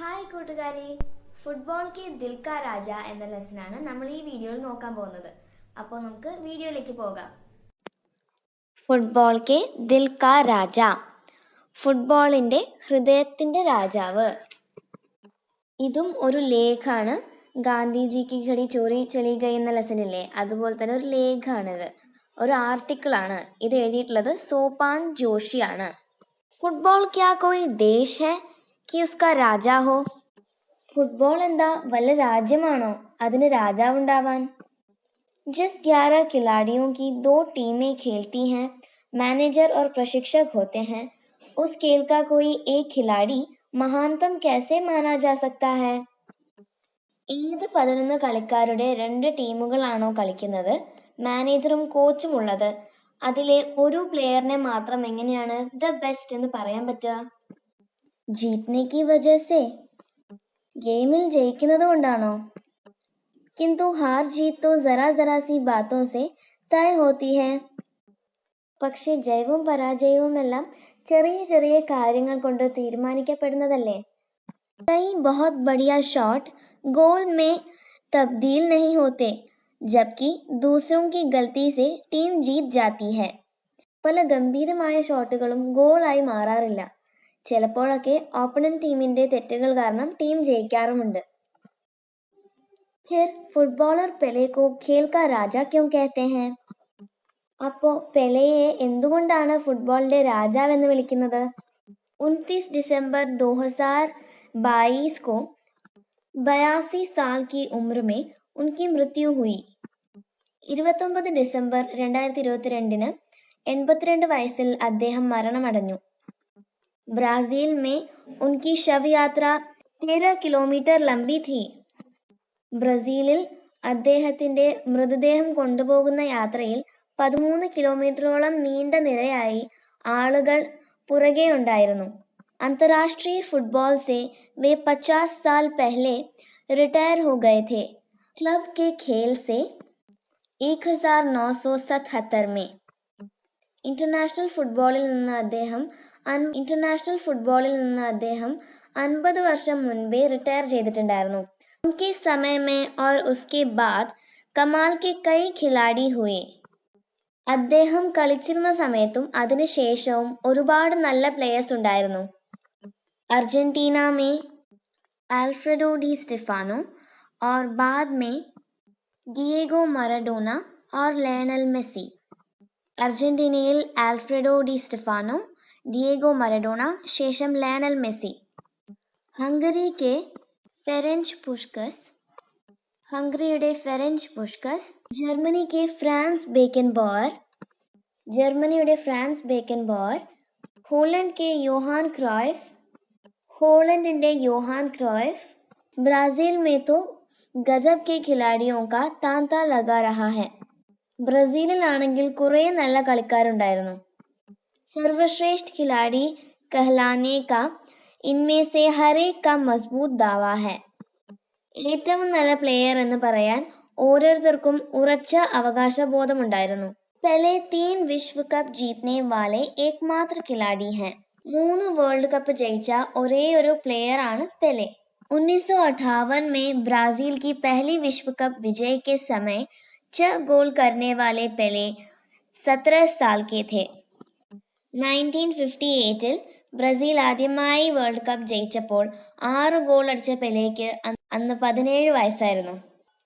Hi കൂട്ടുകാരെ. Football കെ ദിൽക്ക രാജ എന്ന ലെസനാണ് നമ്മൾ ഈ വീഡിയോയിൽ നോക്കാൻ പോകുന്നത്. അപ്പോൾ നമുക്ക് വീഡിയോയിലേക്ക് പോകാം. ഫുട്ബോൾ കെ ദിൽക്ക രാജ. ഫുട്ബോളിന്റെ ഹൃദയത്തിന്റെ രാജാവ്. ഇതും ഒരു ലേഖാണ്. ഗാന്ധിജിക്ക് ഘടി ചോറി ചെളി എന്ന ലെസനില്ലേ അതുപോലെ തന്നെ ഒരു ലേഖാണിത്. ഒരു ആർട്ടിക്കിളാണ് ഇത് എഴുതിയിട്ടുള്ളത് സോപാൻ ജോഷിയാണ്. ഫുട്ബോൾ ക്യാ കോയി ദേശ് കി ഉസ്കാ രാജാ ഹോ ഫുട്ബോൾ എന്താ വല്ല രാജ്യമാണോ അതിന് രാജാവുണ്ടാവാൻ जिस 11 खिलाड़ियों की दो टीमें खेलती हैं मैनेजर और प्रशिक्षक होते हैं उस खेल का कोई एक खिलाड़ी महानतम कैसे माना जा सकता है ഏത് പതിനൊന്ന് കളിക്കാരുടെ രണ്ട് ടീമുകളാണോ കളിക്കുന്നത് മാനേജറും കോച്ചും ഉള്ളത് അതിലെ ഒരു പ്ലെയറിനെ മാത്രം എങ്ങനെയാണ് ദ ബെസ്റ്റ് എന്ന് പറയാൻ പറ്റുക जीतने की वजह से ഗെയിമിൽ ജയിക്കുന്നതുകൊണ്ടാണോ किंतु हार जीत तो जरा जरा सी बातों से തയ ഹോത്തി ഹെ പക്ഷേ ജയവും പരാജയവുമെല്ലാം ചെറിയ ചെറിയ കാര്യങ്ങൾ കൊണ്ട് തീരുമാനിക്കപ്പെടുന്നതല്ലേ കൈ ബഹുത് ബടിയ ഷോട്ട് ഗോൾ മേ തബ്ദീൽ नहीं होते ജബ്കി ദൂസറും കി ഗൽത്തി സെ ടീം ജീത് ജാത്തി ഹെ പല ഗംഭീരമായ ഷോട്ടുകളും ഗോളായി മാറാറില്ല ചിലപ്പോഴൊക്കെ ഓപ്പണിംഗ് ടീമിന്റെ തെറ്റുകൾ കാരണം ടീം ജയിക്കാറുമുണ്ട്. ഫുട്ബോളർ പെലെക്കോ ഖേൽ കാ രാജ ക്യോ കേത്തേ ഹെ അപ്പോ പെലയെ എന്തുകൊണ്ടാണ് ഫുട്ബോളിന്റെ രാജാവ് എന്ന് വിളിക്കുന്നത്? ഉൻതീസ് ഡിസംബർ ദോഹസാർ ബായിസ് കോ ബയാസി സാൽ കി ഉമ്രമേ ഉൻകി മൃത്യു ഹുയി. ഇരുപത്തൊമ്പത് ഡിസംബർ രണ്ടായിരത്തി ഇരുപത്തിരണ്ടിന് എൺപത്തിരണ്ട് വയസ്സിൽ അദ്ദേഹം മരണമടഞ്ഞു. ബ്രാസീൽ മേ ഉൻകി ശവയാത്ര तेरह കിലോമീറ്റർ ലംബി थी ബ്രസീലിൽ അദ്ദേഹത്തിന്റെ മൃതദേഹം കൊണ്ടുപോകുന്ന യാത്രയിൽ പതിമൂന്ന് കിലോമീറ്ററോളം നീണ്ട നിരയായി ആളുകൾ പുറകെ ഉണ്ടായിരുന്നു अंतर्राष्ट्रीय फुटबॉल से वे 50 साल पहले रिटायर हो गए थे क्लब के खेल से 1977 में ഇന്റർനാഷണൽ ഫുട്ബോളിൽ നിന്ന് അദ്ദേഹം ഇന്റർനാഷണൽ ഫുട്ബോളിൽ നിന്ന് അദ്ദേഹം അൻപത് വർഷം മുൻപേ റിട്ടയർ ചെയ്തിട്ടുണ്ടായിരുന്നു. ഉൻകെ സമയമേ ഓർ ഉസ്കെ ബാദ് കമാൽ കെ കൈ ഖിലാഡി ഹുയെ. അദ്ദേഹം കളിച്ചിരുന്ന സമയത്തും അതിനുശേഷവും ഒരുപാട് നല്ല പ്ലെയേഴ്സ് ഉണ്ടായിരുന്നു. അർജന്റീന മേ ആൽഫ്രഡോ ഡി സ്റ്റെഫാനോ ഓർ ബാദ് മേ Diego Maradona or Lionel Messi. അർജന്റീനയിൽ Alfredo Di Stefano Diego Maradona ശേഷം Lionel Messi Hungary K ഫെറൻസ് പുഷ്കസ് ഹംഗറിയുടെ ഫെറൻസ് പുഷ്കസ് Germany K Franz Beckenbauer Franz Beckenbauer K Johan Cruyff Holland Johan Cruyff Brazil में तो गजब के खिलाड़ियों का तांता लगा रहा है ബ്രസീലിലാണെങ്കിൽ കുറേ നല്ല കളിക്കാരുണ്ടായിരുന്നു സർവശ്രേഷ്ഠ ഖിലാഡി കഹ്ലാനെ കാ ഇൻമേ സെ ഹരേക് കാ മസ്ബൂത്ത് ദാവാ ഹെ ഏറ്റവും നല്ല പ്ലെയർ എന്ന് പറയാൻ ഓരോരുത്തർക്കും ഉറച്ച അവകാശബോധമുണ്ടായിരുന്നു പെലെ തീൻ വിശ്വകപ്പ് ജീത്നെ വാലെ ഏക്മാത്ര ഖിലാഡി ഹെ മൂന്ന് വേൾഡ് കപ്പ് ജയിച്ച ഒരേ ഒരു പ്ലെയർ ആണ് പെലെ 1958 में ब्राजील की पहली विश्व कप विजय के समय छह गोल करने वाले पेले 17 साल के थे 1958 ൽ ബ്രസീൽ ആദ്യമായി വേൾഡ് കപ്പ് ജയിച്ചപ്പോൾ ആറ് ഗോൾ അടിച്ച പെലേക്ക് അന്ന് അന്ന് പതിനേഴ് വയസ്സായിരുന്നു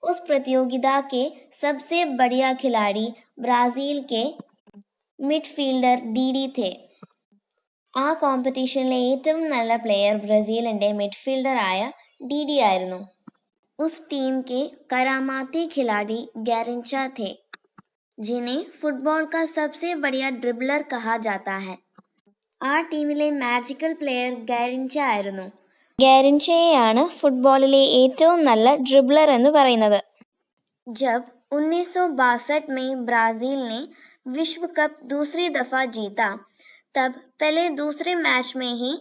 ഉസ് പ്രതിയോഗിത കെ സബ്സെ ബഡിയ ഖിലാഡി ബ്രാസീൽ കെ മിഡ്ഫീൽഡർ ഡി ഡി थे ആ കോമ്പറ്റീഷനിലെ ഏറ്റവും നല്ല പ്ലെയർ ബ്രസീലിന്റെ മിഡ്ഫീൽഡറായ ഡി ഡി ആയിരുന്നു ഉസ് ടീം के करामाती खिलाड़ी गैरिंचा थे जिन्हें फुटबॉल का सबसे बढ़िया ड्रिबलर कहा जाता है ആ ടീമിലെ മാജിക്കൽ പ്ലെയർ ഗാരിൻച ആയിരുന്നു ഗാരിൻചയെയാണ് ഫുട്ബോളിലെ ഏറ്റവും നല്ല ഡ്രിബ്ലർ എന്ന് പറയുന്നത് जब 1962 में ब्राज़ील ने विश्व कप दूसरी दफ़ा जीता तब पहले दूसरे मैच में ही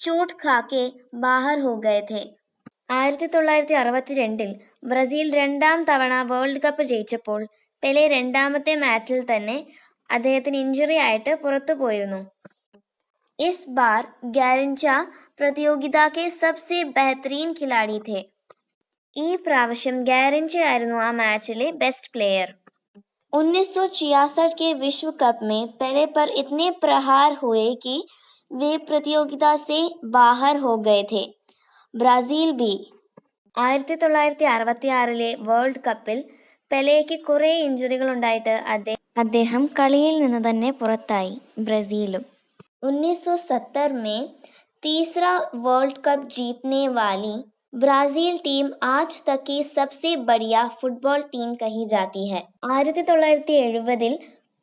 चोट खा के बाहर हो गए थे ആയിരത്തി തൊള്ളായിരത്തി അറുപത്തി രണ്ടിൽ ബ്രസീൽ രണ്ടാം തവണ വേൾഡ് കപ്പ് ജയിച്ചപ്പോൾ പെലെ രണ്ടാമത്തെ മാച്ചിൽ തന്നെ അദ്ദേഹത്തിന് ഇഞ്ചുറി ആയിട്ട് പുറത്തു പോയിരുന്നു ഇസ് ബാർ ഗാരിൻച प्रतियोगिता के सबसे बेहतरीन खिलाड़ी थे ഈ പ്രാവശ്യം ഗാരൻറ്റി ആയിരുന്നു ആ മാച്ചിലെ बेस्ट प्लेयर 1966 के विश्व कप में पेले पर इतने प्रहार हुए कि वे प्रतियोगिता से बाहर हो गए थे ബ്രസീൽ ബി ആയിരത്തി തൊള്ളായിരത്തി അറുപത്തി ആറിലെ വേൾഡ് കപ്പിൽ പെലെയ്ക്ക് കുറേ ഇഞ്ചുറികൾ ഉണ്ടായിട്ട് അദ്ദേഹം അദ്ദേഹം കളിയിൽ നിന്ന് തന്നെ പുറത്തായി ബ്രസീലും उन्नीस सौ सत्तर में तीसरा वर्ल्ड कप जीतने वाली ब्राज़ील टीम आज तक की सबसे बढ़िया ഫുട്ബോൾ ടീം കഹി ജാത്തി ഹെ ആയിരത്തി തൊള്ളായിരത്തി എഴുപതിൽ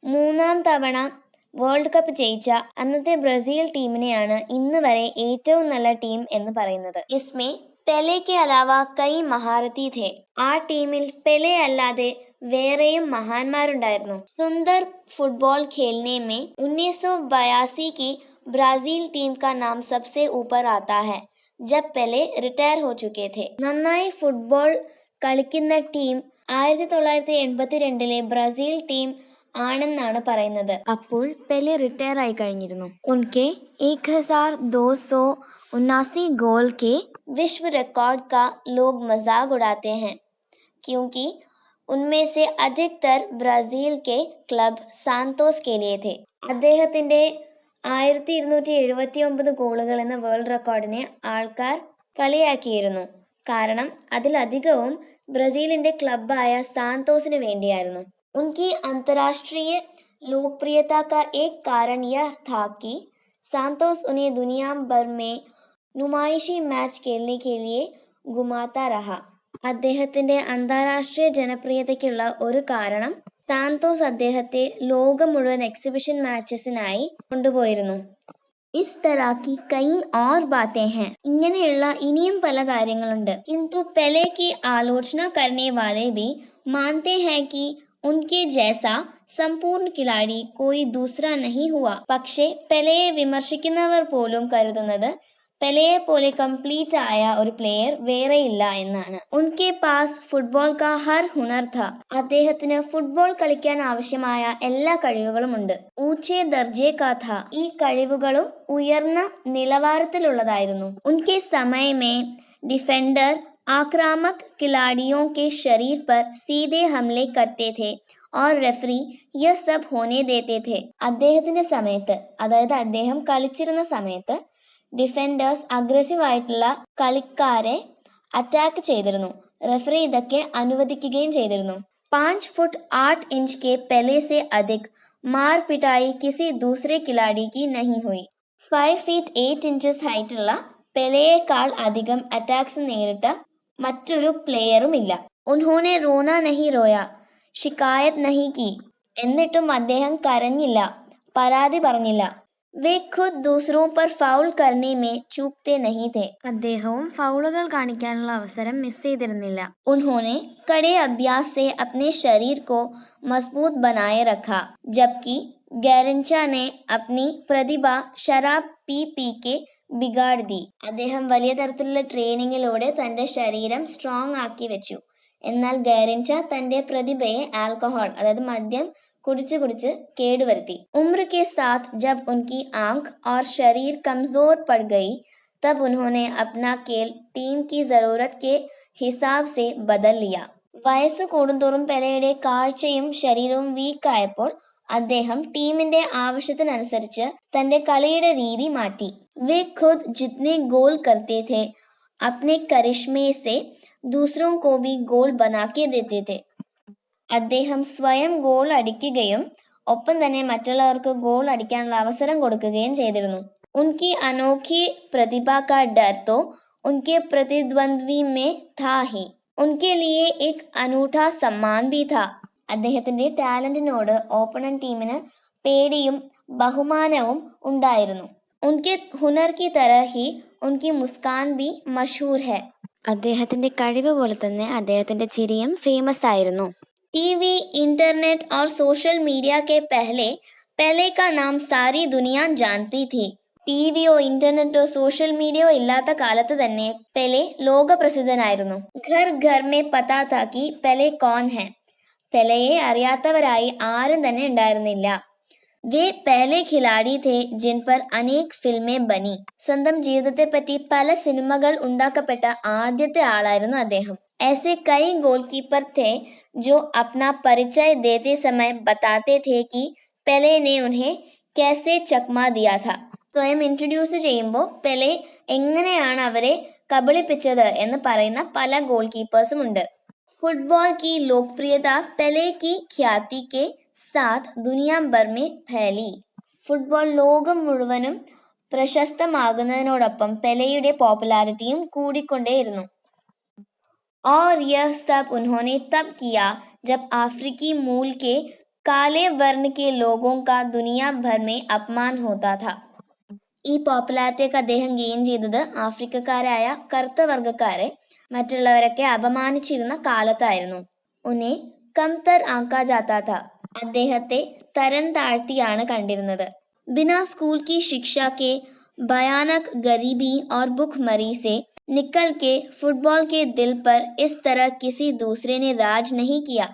മൂന്നാം തവണ വേൾഡ് കപ്പ് ജയിച്ച അന്നത്തെ ബ്രസീൽ ടീമിനെയാണ് ഇന്ന് വരെ ഏറ്റവും നല്ല ടീം എന്ന് പറയുന്നത്. ഇസ്മേ പെലയ്ക്ക് അലാവ കൈ മഹാരഥി ധേ. ആ ടീമിൽ പെലെ അല്ലാതെ വേറെയും മഹാന്മാരുണ്ടായിരുന്നു. സുന്ദർ ഫുട്ബോൾ ഖേൽനെ മേ ഉന്നീസ് സോ ബയാസി ബ്രാസീൽ ടീം കാ നാം സബ്സെ ഊപ്പർ ആത്താ ഹെ ജബ് പെലെ റിട്ടയർ ഹോ ചുക്കേ ധേ. നന്നായി ഫുട്ബോൾ കളിക്കുന്ന ടീം ആയിരത്തി തൊള്ളായിരത്തി എൺപത്തി രണ്ടിലെ ബ്രസീൽ ടീം ആണെന്നാണ് പറയുന്നത് അപ്പോൾ പെലെ റിട്ടയർ ആയി കഴിഞ്ഞിരുന്നു ഉൻകെ एक हजार दो सौ उन्नासी गोल के विश्व रिकॉर्ड का लोग मजाक उड़ाते हैं क्योंकि उनमें से अधिकतर ബ്രസീൽ കെ ക്ലബ് സാന്തോസ് के लिए थे അദ്ദേഹത്തിൻ്റെ ആയിരത്തി ഇരുന്നൂറ്റി എഴുപത്തി ഒമ്പത് ഗോളുകൾ എന്ന വേൾഡ് റെക്കോർഡിനെ ആൾക്കാർ കളിയാക്കിയിരുന്നു കാരണം അതിലധികവും ബ്രസീലിന്റെ ക്ലബായ സാന്തോസിന് വേണ്ടിയായിരുന്നു ഉൻകി അന്തരാഷ്ട്രീയ लोकप्रियता का एक कारण यह था कि सांतोस उन्हें दुनिया भर में നുമായിഷി മാച്ച് खेलने के लिए घुमाता रहा അദ്ദേഹത്തിന്റെ അന്താരാഷ്ട്രീയ ജനപ്രിയതയ്ക്കുള്ള ഒരു കാരണം സാന്തോസ് അദ്ദേഹത്തെ ലോകം മുഴുവൻ എക്സിബിഷൻ മാച്ചസിനായി കൊണ്ടുപോയിരുന്നു ഇസ് തറാക്കി കൈ ഓർ ബാത്തേ ഹെ ഇങ്ങനെയുള്ള ഇനിയും പല കാര്യങ്ങളുണ്ട് കിന്തു പെലെ की ആലോചന करने वाले भी मानते हैं कि उनके जैसा സമ്പൂർണ്ണ കിലാടി കോയി ദൂസറ നഹി ഹുവ പക്ഷേ പെലയെ വിമർശിക്കുന്നവർ പോലും കരുതുന്നത് പെലയെ പോലെ കംപ്ലീറ്റ് ആയ ഒരു പ്ലെയർ വേറെയില്ല എന്നാണ് ഉൻകെ പാസ് ഫുട്ബോൾ കാ ഹർ ഹുനർ ഥ അദ്ദേഹത്തിന് ഫുട്ബോൾ കളിക്കാൻ ആവശ്യമായ എല്ലാ കഴിവുകളുമുണ്ട് ഊച്ചെ ദർജെ കാ ഥ ഈ കഴിവുകളും ഉയർന്ന നിലവാരത്തിലുള്ളതായിരുന്നു ഉൻകെ സമയമേ ഡിഫൻഡർ आक्रामक खिलाड़ियों के शरीर पर सीधे हमले करते थे और റെഫറി यह सब होने देते थे അദ്ദേഹത്തിന്റെ സമയത്ത് അതായത് അദ്ദേഹം കളിച്ചിരുന്ന സമയത്ത് ഡിഫൻഡേഴ്സ് അഗ്രസീവ് ആയിട്ടുള്ള കളിക്കാരെ അറ്റാക്ക് ചെയ്തിരുന്നു റെഫറി ഇതൊക്കെ അനുവദിക്കുകയും ചെയ്തിരുന്നു पाँच फुट आठ इंच के पहले से अधिक मार पिटाई किसी दूसरे खिलाड़ी की नहीं हुई ഫൈവ് ഫീറ്റ് എയ്റ്റ് ഇഞ്ചസ് ഹൈറ്റുള്ള പെലയേക്കാൾ അധികം അറ്റാക്സ് നേരിട്ട മറ്റൊരു പ്ലെയറുമില്ല ഉൻഹോനെ റോന നഹി റോയ ഷിക്കായത് നഹി കി എന്നിട്ടും അദ്ദേഹം കരഞ്ഞില്ല പരാതി പറഞ്ഞില്ല വേ ഖുദ് ദൂസറോ പർ ഫൗൾ കർണേ മേ ചൂക്തെ നഹി തേ അദ്ദേഹവും ഫൗളുകൾ കാണിക്കാനുള്ള അവസരം മിസ് ചെയ്തിരുന്നില്ല ഉन्होंने कड़े अभ्यास से अपने शरीर को मज़बूत बनाए रखा जबकि गैरेंचा ने अपनी प्रतिभा शराब पी पी के ബിഗാഡ് ദി അദ്ദേഹം വലിയ തരത്തിലുള്ള ട്രെയിനിങ്ങിലൂടെ തന്റെ ശരീരം സ്ട്രോങ് ആക്കി വെച്ചു എന്നാൽ ഗാരൻച തന്റെ പ്രതിഭയെ ആൽക്കഹോൾ അതായത് മദ്യം കുടിച്ച് കുടിച്ച് കേടുവരുത്തി ഉമ്ര के साथ जब उनकी आंख और शरीर कमजोर पड़ गई तब उन्होंने अपना खेल टीम की जरूरत के हिसाब से बदल लिया വയസ്സ് കൂടുന്തോറും പെലയുടെ കാഴ്ചയും ശരീരവും വീക്കായപ്പോൾ അദ്ദേഹം ടീമിന്റെ ആവശ്യത്തിനനുസരിച്ച് തന്റെ കളിയുടെ രീതി മാറ്റി വേ ഖുദ് ജിത്നെ ഗോൾ करते थे अपने करिश्मे से दूसरों को भी गोल बना के देते थे അദ്ദേഹം സ്വയം ഗോൾ അടിക്കുകയും ഒപ്പം തന്നെ മറ്റുള്ളവർക്ക് ഗോൾ അടിക്കാനുള്ള അവസരം കൊടുക്കുകയും ചെയ്തിരുന്നു ഉൻകി അനോഖി പ്രതിഭ കാ ഡർ തോ ഉൻകെ പ്രതിദ്വന്ദ്വി മേ था ही ഉൻകെ ലിയെ एक अनूठा सम्मान भी था അദ്ദേഹത്തിന്റെ ടാലന്റിനോട് ഓപ്പണൻ ടീമിന് പേടിയും ബഹുമാനവും ഉണ്ടായിരുന്നു. ഉൻകെ ഹുനർ കി തരഹി ഉൻകി മുസ്കാൻ ബി മഷൂർ ഹെ. അദ്ദേഹത്തിന്റെ കഴിവ് പോലെ തന്നെ അദ്ദേഹത്തിന്റെ ചിരിയും ഫേമസ് ആയിരുന്നു. ടി വി ഇന്റർനെറ്റ് ഓർ സോഷ്യൽ മീഡിയ കെ പെഹ്ലെ പെലെ ക നാം സാരി ദുനിയ ജാൻതി തി ടി വിയോ ഇന്റർനെറ്റോ സോഷ്യൽ മീഡിയയോ ഇല്ലാത്ത കാലത്ത് തന്നെ പെലെ ലോകപ്രസിദ്ധനായിരുന്നു ഘർ ഘർ മേ പതാ താക്കി പെലെ കോൺ ഹെ. പെലയെ അറിയാത്തവരായി ആരും തന്നെ ഉണ്ടായിരുന്നില്ല വേ പഹലെ ഖിലാഡി थे जिन पर अनेक फिल्में बनी സ്വന്തം ജീവിതത്തെപ്പറ്റി പല സിനിമകൾ ഉണ്ടാക്കപ്പെട്ട ആദ്യത്തെ ആളായിരുന്നു അദ്ദേഹം ऐसे कई गोलकीपर थे जो अपना परिचय देते समय बताते थे कि പെലെ ने उन्हें कैसे चकमा दिया था സ്വയം ഇൻട്രൊഡ്യൂസ് ചെയ്യുമ്പോൾ പെലെ എങ്ങനെയാണ് അവരെ കബളിപ്പിച്ചത് എന്ന് പറയുന്ന പല ഗോൾ കീപ്പേഴ്സും ഉണ്ട് फुटबॉल की लोकप्रियता पेले की ख्याति के साथ दुनिया भर में फैली ഫുട്ബോൾ ലോകം മുഴുവനും പ്രശസ്തമാകുന്നതിനോടൊപ്പം പെലെയുടെ പോപ്പുലാരിറ്റിയും കൂടിക്കൊണ്ടേയിരുന്നു और यह सब उन्होंने तब किया जब अफ्रीकी मूल के काले वर्ण के लोगों का दुनिया भर में अपमान होता था ഈ പോപ്പുലാരിറ്റിയൊക്കെ അദ്ദേഹം ഗെയിൻ ചെയ്തത് ആഫ്രിക്കക്കാരായ കറുത്ത വർഗക്കാരെ മറ്റുള്ളവരൊക്കെ അപമാനിച്ചിരുന്ന കാലത്തായിരുന്നു ഉന്നെ കംതർ ആക്കാ ജാത്താ ഥ അദ്ദേഹത്തെ തരം താഴ്ത്തിയാണ് കണ്ടിരുന്നത് ബിനാ സ്കൂൾ की शिक्षा के भयानक गरीबी और भुखमरी से निकल के फुटबॉल के दिल पर इस तरह किसी दूसरे ने राज नहीं किया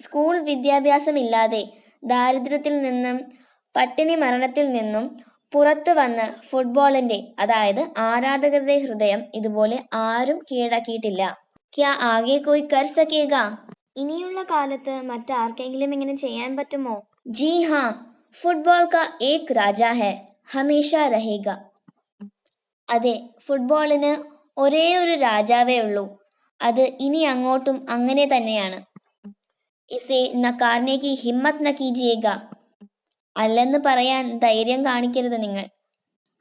സ്കൂൾ വിദ്യാഭ്യാസമില്ലാതെ ദാരിദ്ര്യത്തിൽ നിന്നും പട്ടിണി മരണത്തിൽ നിന്നും പുറത്തു വന്ന് ഫുട്ബോളിന്റെ അതായത് ആരാധകരുടെ ഹൃദയം ഇതുപോലെ ആരും കീഴടക്കിയിട്ടില്ല. ക്യാ ആകെ കോയി കർ സക്കേക ഇനിയുള്ള കാലത്ത് മറ്റാർക്കെങ്കിലും ഇങ്ങനെ ചെയ്യാൻ പറ്റുമോ? ജി ഹാ. ഫുട്ബോൾ കാ ഏക് രാജ ഹെ. ഹമേഷ രഹേഗ. അതെ ഫുട്ബോളിന് ഒരേ ഒരു രാജാവേ ഉള്ളൂ. അത് ഇനി അങ്ങോട്ടും അങ്ങനെ തന്നെയാണ്. ഇസേ നക്കാർനെ കി ഹിമ്മത്ത് ന കീജിയേഗ. അല്ലെന്ന് പറയാൻ ധൈര്യം കാണിക്കരുത് നിങ്ങൾ.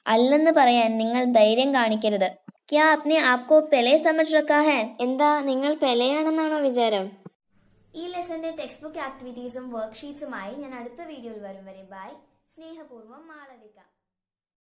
അല്ലെന്ന് പറയാൻ നിങ്ങൾ ധൈര്യം കാണിക്കരുത്. ക്യാ അപ്നെ ആപ്കോ പെലെ സമജ് റക്കാ ഹെ? എന്താ നിങ്ങൾ പെലെയാണെന്നാണോ വിചാരം? ഈ ലെസന്റെ ടെക്സ്റ്റ് ബുക്ക് ആക്ടിവിറ്റീസും വർക്ക്ഷീറ്റ്സുമായി ഞാൻ അടുത്ത വീഡിയോയിൽ വരും വരെ. ബൈ. സ്നേഹപൂർവം മാളവിക.